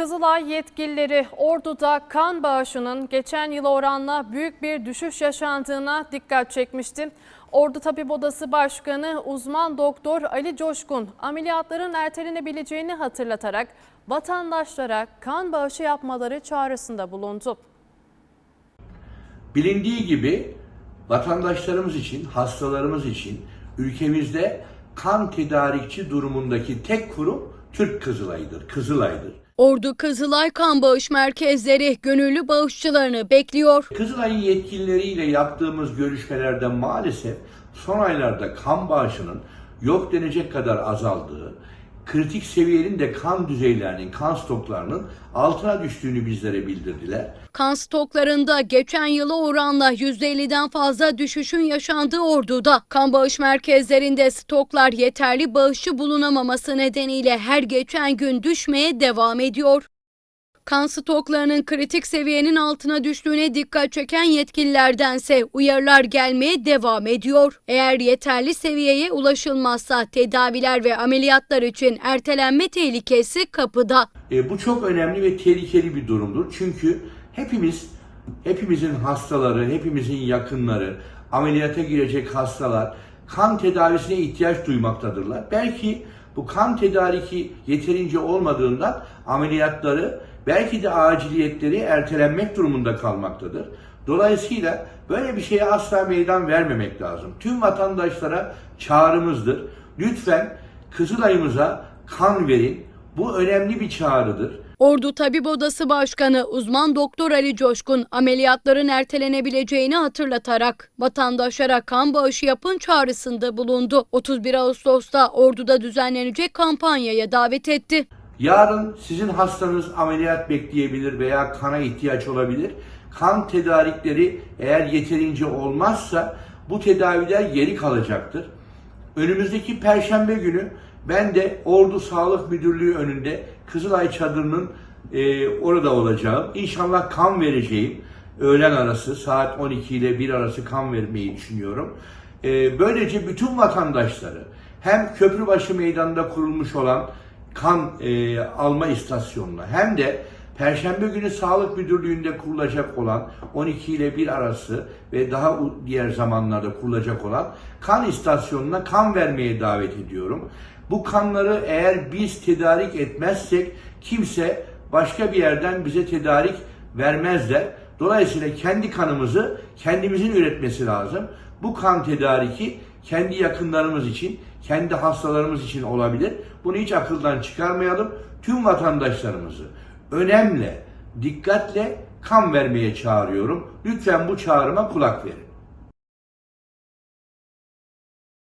Kızılay yetkilileri Ordu'da kan bağışının geçen yıla oranla büyük bir düşüş yaşandığına dikkat çekmişti. Ordu Tabip Odası Başkanı uzman doktor Ali Coşkun ameliyatların ertelenebileceğini hatırlatarak vatandaşlara kan bağışı yapmaları çağrısında bulundu. Bilindiği gibi vatandaşlarımız için, hastalarımız için ülkemizde kan tedarikçi durumundaki tek kurum Türk Kızılay'dır, Kızılay'dır. Ordu Kızılay Kan Bağış Merkezleri gönüllü bağışçılarını bekliyor. Kızılay'ın yetkilileriyle yaptığımız görüşmelerde maalesef son aylarda kan bağışının yok denecek kadar azaldığı, kritik seviyenin de kan düzeylerinin, kan stoklarının altına düştüğünü bizlere bildirdiler. Kan stoklarında geçen yıla oranla %50'den fazla düşüşün yaşandığı Ordu'da kan bağış merkezlerinde stoklar yeterli bağışçı bulunamaması nedeniyle her geçen gün düşmeye devam ediyor. Kan stoklarının kritik seviyenin altına düştüğüne dikkat çeken yetkililerdense uyarılar gelmeye devam ediyor. Eğer yeterli seviyeye ulaşılmazsa tedaviler ve ameliyatlar için ertelenme tehlikesi kapıda. E, bu çok önemli ve tehlikeli bir durumdur. Çünkü hepimiz, hepimizin hastaları, hepimizin yakınları, ameliyata girecek hastalar kan tedavisine ihtiyaç duymaktadırlar. Belki bu kan tedariki yeterince olmadığından ameliyatları, belki de aciliyetleri ertelenmek durumunda kalmaktadır. Dolayısıyla böyle bir şeye asla meydan vermemek lazım. Tüm vatandaşlara çağrımızdır. Lütfen Kızılay'ımıza kan verin. Bu önemli bir çağrıdır. Ordu Tabip Odası Başkanı uzman doktor Ali Coşkun ameliyatların ertelenebileceğini hatırlatarak vatandaşlara kan bağışı yapın çağrısında bulundu. 31 Ağustos'ta Ordu'da düzenlenecek kampanyaya davet etti. Yarın sizin hastanız ameliyat bekleyebilir veya kana ihtiyaç olabilir. Kan tedarikleri eğer yeterince olmazsa bu tedaviler geri kalacaktır. Önümüzdeki perşembe günü ben de Ordu Sağlık Müdürlüğü önünde Kızılay Çadırı'nın e, orada olacağım. İnşallah kan vereceğim. Öğlen arası saat 12 ile 1 arası kan vermeyi düşünüyorum. E, böylece bütün vatandaşları hem Köprübaşı Meydanı'nda kurulmuş olan kan e, alma istasyonuna hem de Perşembe günü Sağlık Müdürlüğü'nde kurulacak olan 12 ile 1 arası ve daha diğer zamanlarda kurulacak olan kan istasyonuna kan vermeye davet ediyorum. Bu kanları eğer biz tedarik etmezsek kimse başka bir yerden bize tedarik vermezler. Dolayısıyla kendi kanımızı kendimizin üretmesi lazım. Bu kan tedariki kendi yakınlarımız için, kendi hastalarımız için olabilir. Bunu hiç akıldan çıkarmayalım. Tüm vatandaşlarımızı önemli, dikkatle kan vermeye çağırıyorum. Lütfen bu çağrıma kulak verin.